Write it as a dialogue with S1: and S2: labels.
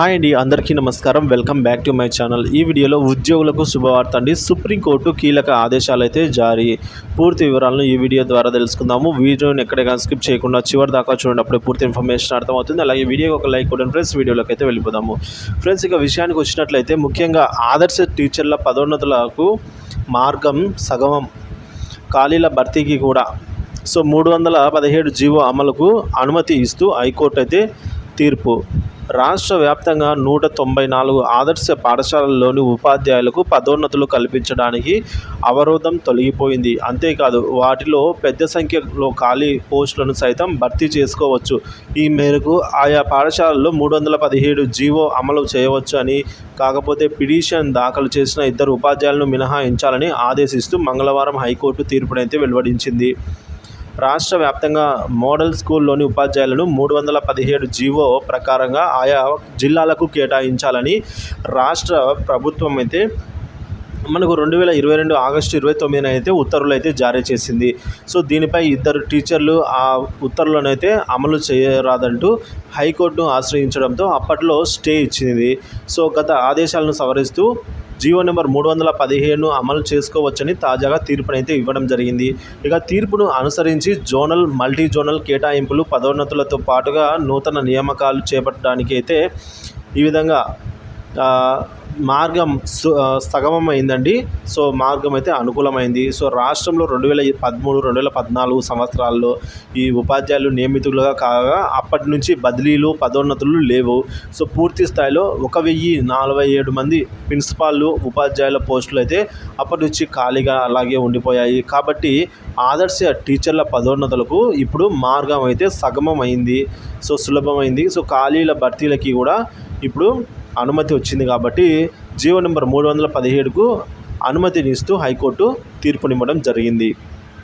S1: Hi అండి అందరికీ నమస్కారం. Welcome back to my channel. ఈ వీడియోలో ఉద్యోగులకు శుభవార్త అండి. సుప్రీంకోర్టు కీలక ఆదేశాలు అయితే జారీ. పూర్తి వివరాలను ఈ వీడియో ద్వారా తెలుసుకుందాము. వీడియోని ఎక్కడైనా స్కిప్ చేయకుండా చివరి దాకా చూడండి. అప్పుడే పూర్తి ఇన్ఫర్మేషన్ అర్థమవుతుంది. అలాగే వీడియోకి ఒక లైక్ కూడా ఫ్రెండ్స్. వీడియోలోకి అయితే వెళ్ళిపోదాము. ఫ్రెండ్స్ ఇక విషయానికి వచ్చినట్లయితే ముఖ్యంగా ఆదర్శ టీచర్ల పదోన్నతులకు మార్గం సగమం. ఖాళీల భర్తీకి కూడా. సో మూడు వందల పదిహేడు జీవో అమలుకు అనుమతి ఇస్తూ హైకోర్టు అయితే తీర్పు. రాష్ట్ర వ్యాప్తంగా నూట తొంభై నాలుగు ఆదర్శ పాఠశాలల్లోని ఉపాధ్యాయులకు పదోన్నతులు కల్పించడానికి అవరోధం తొలగిపోయింది. అంతేకాదు వాటిలో పెద్ద సంఖ్యలో ఖాళీ పోస్టులను సైతం భర్తీ చేసుకోవచ్చు. ఈ మేరకు ఆయా పాఠశాలల్లో మూడు వందల పదిహేడు జీవో అమలు చేయవచ్చు అని కాకపోతే పిటిషన్ దాఖలు చేసిన ఇద్దరు ఉపాధ్యాయులను మినహాయించాలని ఆదేశిస్తూ మంగళవారం హైకోర్టు తీర్పునైతే వెలువడించింది. రాష్ట్ర వ్యాప్తంగా మోడల్ స్కూల్లోని ఉపాధ్యాయులను మూడు వందల పదిహేడు జీవో ప్రకారంగా ఆయా జిల్లాలకు కేటాయించాలని రాష్ట్ర ప్రభుత్వం అయితే మనకు రెండు వేల ఇరవై రెండు ఆగస్టు ఇరవై తొమ్మిదిన అయితే ఉత్తర్వులు అయితే జారీ చేసింది. సో దీనిపై ఇద్దరు టీచర్లు ఆ ఉత్తర్వులను అయితే అమలు చేయరాదంటూ హైకోర్టును ఆశ్రయించడంతో అప్పట్లో స్టే ఇచ్చింది. సో గత ఆదేశాలను సవరిస్తూ జీవో నెంబర్ మూడు వందల పదిహేను అమలు చేసుకోవచ్చని తాజాగా తీర్పునైతే ఇవ్వడం జరిగింది. ఇక తీర్పును అనుసరించి జోనల్ మల్టీ జోనల్ కేటాయింపులు పదోన్నతులతో పాటుగా నూతన నియామకాలు చేపట్టడానికి అయితే ఈ విధంగా మార్గం సగమమైందండి. సో మార్గం అయితే అనుకూలమైంది. సో రాష్ట్రంలో రెండు వేల పదమూడు రెండు వేల పద్నాలుగు సంవత్సరాల్లో ఈ ఉపాధ్యాయులు నియమితులుగా కాగా అప్పటి నుంచి బదిలీలు పదోన్నతులు లేవు. సో పూర్తి స్థాయిలో ఒక వెయ్యి నలభై ఏడు మంది ప్రిన్సిపాల్లు ఉపాధ్యాయుల పోస్టులు అయితే అప్పటి నుంచి ఖాళీగా అలాగే ఉండిపోయాయి. కాబట్టి ఆదర్శ టీచర్ల పదోన్నతులకు ఇప్పుడు మార్గం అయితే సగమం అయింది సో సులభమైంది. సో ఖాళీల భర్తీలకి కూడా ఇప్పుడు అనుమతి వచ్చింది కాబట్టి జీవో నెంబర్ మూడు వందల పదిహేడుకు అనుమతినిస్తూ హైకోర్టు తీర్పునివ్వడం జరిగింది.